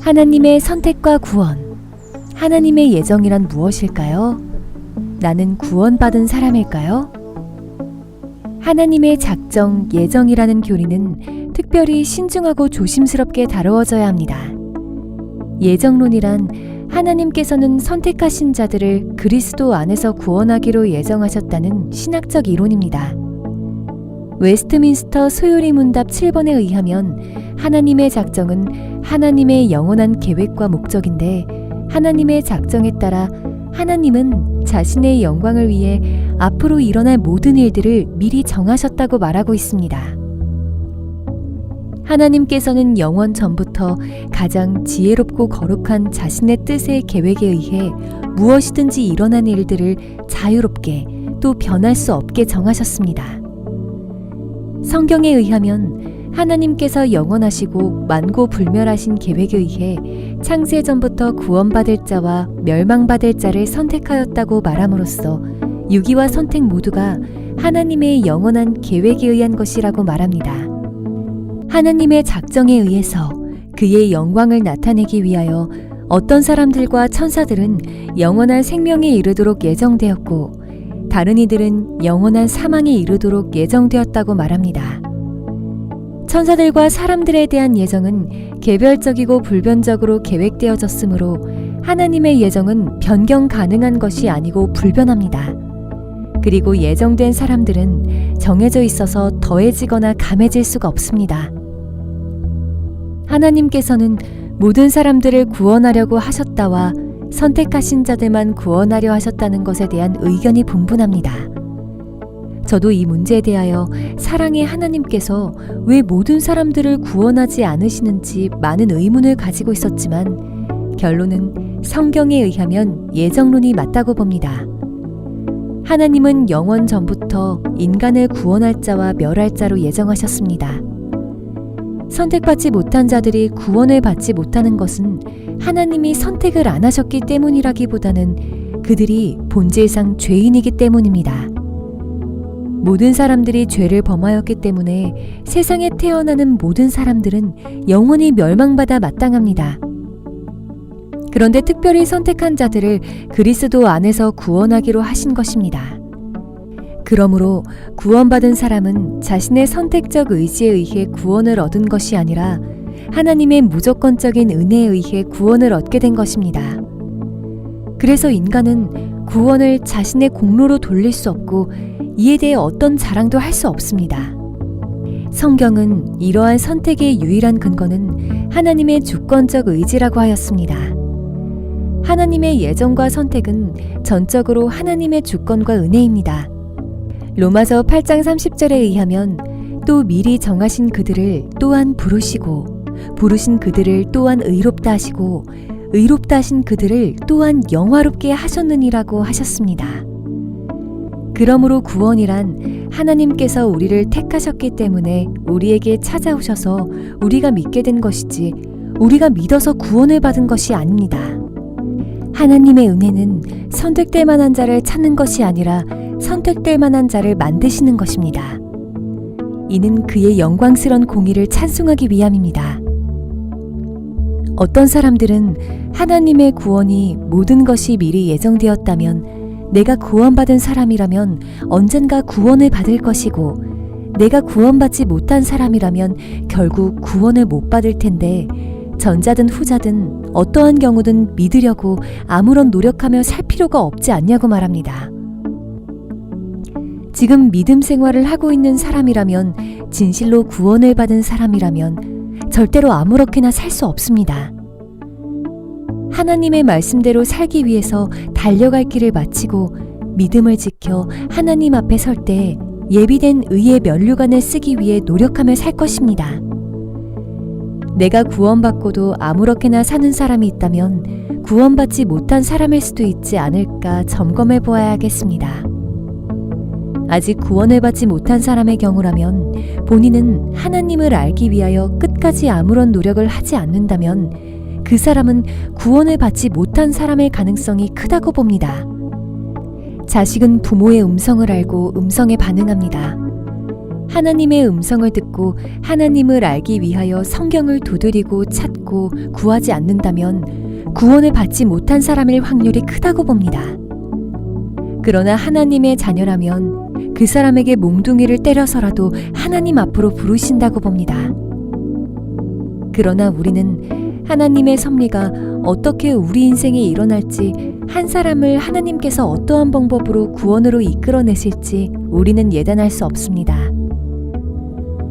하나님의 선택과 구원. 하나님의 예정이란 무엇일까요? 나는 구원받은 사람일까요? 하나님의 작정, 예정이라는 교리는 특별히 신중하고 조심스럽게 다루어져야 합니다. 예정론이란 하나님께서는 선택하신 자들을 그리스도 안에서 구원하기로 예정하셨다는 신학적 이론입니다. 웨스트민스터 소요리 문답 7번에 의하면 하나님의 작정은 하나님의 영원한 계획과 목적인데 하나님의 작정에 따라 하나님은 자신의 영광을 위해 앞으로 일어날 모든 일들을 미리 정하셨다고 말하고 있습니다. 하나님께서는 영원 전부터 가장 지혜롭고 거룩한 자신의 뜻의 계획에 의해 무엇이든지 일어난 일들을 자유롭게 또 변할 수 없게 정하셨습니다. 성경에 의하면 하나님께서 영원하시고 만고 불멸하신 계획에 의해 창세 전부터 구원받을 자와 멸망받을 자를 선택하였다고 말함으로써 유기와 선택 모두가 하나님의 영원한 계획에 의한 것이라고 말합니다. 하나님의 작정에 의해서 그의 영광을 나타내기 위하여 어떤 사람들과 천사들은 영원한 생명에 이르도록 예정되었고 다른 이들은 영원한 사망에 이르도록 예정되었다고 말합니다. 천사들과 사람들에 대한 예정은 개별적이고 불변적으로 계획되어졌으므로 하나님의 예정은 변경 가능한 것이 아니고 불변합니다. 그리고 예정된 사람들은 정해져 있어서 더해지거나 감해질 수가 없습니다. 하나님께서는 모든 사람들을 구원하려고 하셨다와 선택하신 자들만 구원하려 하셨다는 것에 대한 의견이 분분합니다. 저도 이 문제에 대하여 사랑의 하나님께서 왜 모든 사람들을 구원하지 않으시는지 많은 의문을 가지고 있었지만 결론은 성경에 의하면 예정론이 맞다고 봅니다. 하나님은 영원 전부터 인간을 구원할 자와 멸할 자로 예정하셨습니다. 선택받지 못한 자들이 구원을 받지 못하는 것은 하나님이 선택을 안 하셨기 때문이라기보다는 그들이 본질상 죄인이기 때문입니다. 모든 사람들이 죄를 범하였기 때문에 세상에 태어나는 모든 사람들은 영원히 멸망받아 마땅합니다. 그런데 특별히 선택한 자들을 그리스도 안에서 구원하기로 하신 것입니다. 그러므로 구원받은 사람은 자신의 선택적 의지에 의해 구원을 얻은 것이 아니라 하나님의 무조건적인 은혜에 의해 구원을 얻게 된 것입니다. 그래서 인간은 구원을 자신의 공로로 돌릴 수 없고 이에 대해 어떤 자랑도 할 수 없습니다. 성경은 이러한 선택의 유일한 근거는 하나님의 주권적 의지라고 하였습니다. 하나님의 예정과 선택은 전적으로 하나님의 주권과 은혜입니다. 로마서 8장 30절에 의하면 또 미리 정하신 그들을 또한 부르시고 부르신 그들을 또한 의롭다 하시고 의롭다 하신 그들을 또한 영화롭게 하셨느니라고 하셨습니다. 그러므로 구원이란 하나님께서 우리를 택하셨기 때문에 우리에게 찾아오셔서 우리가 믿게 된 것이지 우리가 믿어서 구원을 받은 것이 아닙니다. 하나님의 은혜는 선택될 만한 자를 찾는 것이 아니라 선택될 만한 자를 만드시는 것입니다. 이는 그의 영광스런 공의를 찬송하기 위함입니다. 어떤 사람들은 하나님의 구원이 모든 것이 미리 예정되었다면 내가 구원받은 사람이라면 언젠가 구원을 받을 것이고 내가 구원받지 못한 사람이라면 결국 구원을 못 받을 텐데 전자든 후자든 어떠한 경우든 믿으려고 아무런 노력하며 살 필요가 없지 않냐고 말합니다. 지금 믿음 생활을 하고 있는 사람이라면 진실로 구원을 받은 사람이라면 절대로 아무렇게나 살 수 없습니다. 하나님의 말씀대로 살기 위해서 달려갈 길을 마치고 믿음을 지켜 하나님 앞에 설 때 예비된 의의 면류관을 쓰기 위해 노력하며 살 것입니다. 내가 구원받고도 아무렇게나 사는 사람이 있다면 구원받지 못한 사람일 수도 있지 않을까 점검해 보아야겠습니다. 아직 구원을 받지 못한 사람의 경우라면 본인은 하나님을 알기 위하여 끝까지 아무런 노력을 하지 않는다면 그 사람은 구원을 받지 못한 사람의 가능성이 크다고 봅니다. 자식은 부모의 음성을 알고 음성에 반응합니다. 하나님의 음성을 듣고 하나님을 알기 위하여 성경을 두드리고 찾고 구하지 않는다면 구원을 받지 못한 사람일 확률이 크다고 봅니다. 그러나 하나님의 자녀라면 그 사람에게 몽둥이를 때려서라도 하나님 앞으로 부르신다고 봅니다. 그러나 우리는 하나님의 섭리가 어떻게 우리 인생에 일어날지 한 사람을 하나님께서 어떠한 방법으로 구원으로 이끌어내실지 우리는 예단할 수 없습니다.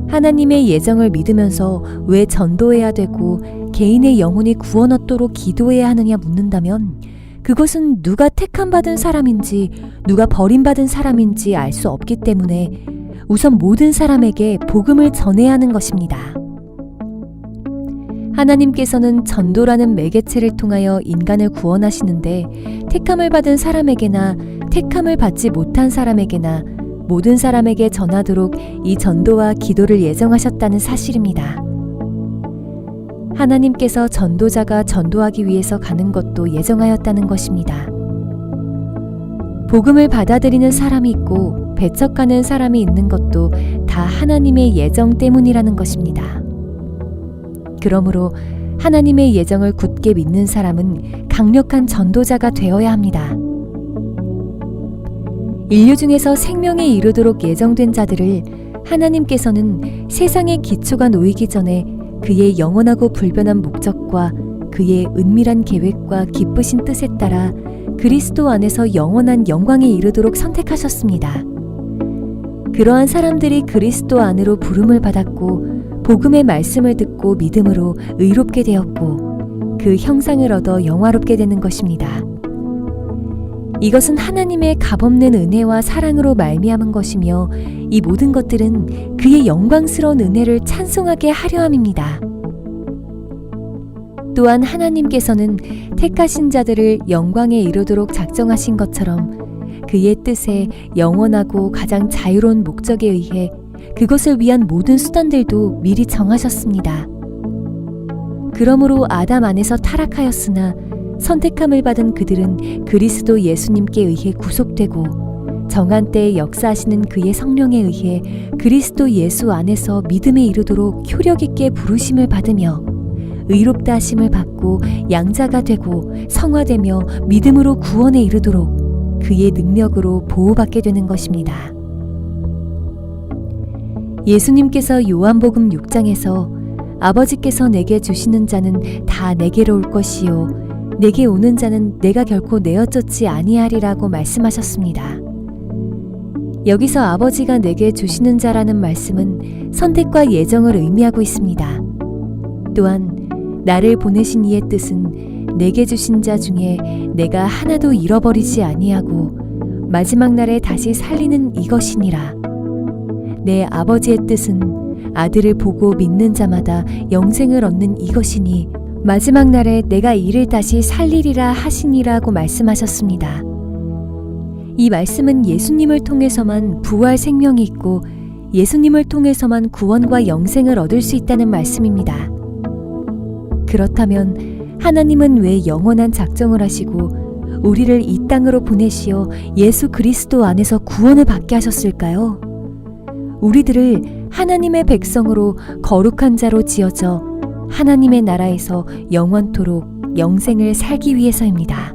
하나님의 예정을 믿으면서 왜 전도해야 되고 개인의 영혼이 구원 얻도록 기도해야 하느냐 묻는다면 그것은 누가 택함받은 사람인지 누가 버림받은 사람인지 알 수 없기 때문에 우선 모든 사람에게 복음을 전해야 하는 것입니다. 하나님께서는 전도라는 매개체를 통하여 인간을 구원하시는데 택함을 받은 사람에게나 택함을 받지 못한 사람에게나 모든 사람에게 전하도록 이 전도와 기도를 예정하셨다는 사실입니다. 하나님께서 전도자가 전도하기 위해서 가는 것도 예정하였다는 것입니다. 복음을 받아들이는 사람이 있고 배척하는 사람이 있는 것도 다 하나님의 예정 때문이라는 것입니다. 그러므로 하나님의 예정을 굳게 믿는 사람은 강력한 전도자가 되어야 합니다. 인류 중에서 생명에 이르도록 예정된 자들을 하나님께서는 세상의 기초가 놓이기 전에 그의 영원하고 불변한 목적과 그의 은밀한 계획과 기쁘신 뜻에 따라 그리스도 안에서 영원한 영광에 이르도록 선택하셨습니다. 그러한 사람들이 그리스도 안으로 부름을 받았고 복음의 말씀을 듣고 믿음으로 의롭게 되었고 그 형상을 얻어 영화롭게 되는 것입니다. 이것은 하나님의 값없는 은혜와 사랑으로 말미암은 것이며 이 모든 것들은 그의 영광스러운 은혜를 찬송하게 하려 함입니다. 또한 하나님께서는 택하신 자들을 영광에 이르도록 작정하신 것처럼 그의 뜻에 영원하고 가장 자유로운 목적에 의해 그것을 위한 모든 수단들도 미리 정하셨습니다. 그러므로 아담 안에서 타락하였으나 선택함을 받은 그들은 그리스도 예수님께 의해 구속되고 정한 때에 역사하시는 그의 성령에 의해 그리스도 예수 안에서 믿음에 이르도록 효력 있게 부르심을 받으며 의롭다 하심을 받고 양자가 되고 성화되며 믿음으로 구원에 이르도록 그의 능력으로 보호받게 되는 것입니다. 예수님께서 요한복음 6장에서 아버지께서 내게 주시는 자는 다 내게로 올 것이요 내게 오는 자는 내가 결코 내어 쫓지 아니하리라고 말씀하셨습니다. 여기서 아버지가 내게 주시는 자라는 말씀은 선택과 예정을 의미하고 있습니다. 또한 나를 보내신 이의 뜻은 내게 주신 자 중에 내가 하나도 잃어버리지 아니하고 마지막 날에 다시 살리는 이것이니라. 내 아버지의 뜻은 아들을 보고 믿는 자마다 영생을 얻는 이것이니 마지막 날에 내가 이를 다시 살리리라 하시니라고 말씀하셨습니다. 이 말씀은 예수님을 통해서만 부활 생명이 있고 예수님을 통해서만 구원과 영생을 얻을 수 있다는 말씀입니다. 그렇다면 하나님은 왜 영원한 작정을 하시고 우리를 이 땅으로 보내시어 예수 그리스도 안에서 구원을 받게 하셨을까요? 우리들을 하나님의 백성으로 거룩한 자로 지어져 하나님의 나라에서 영원토록 영생을 살기 위해서입니다.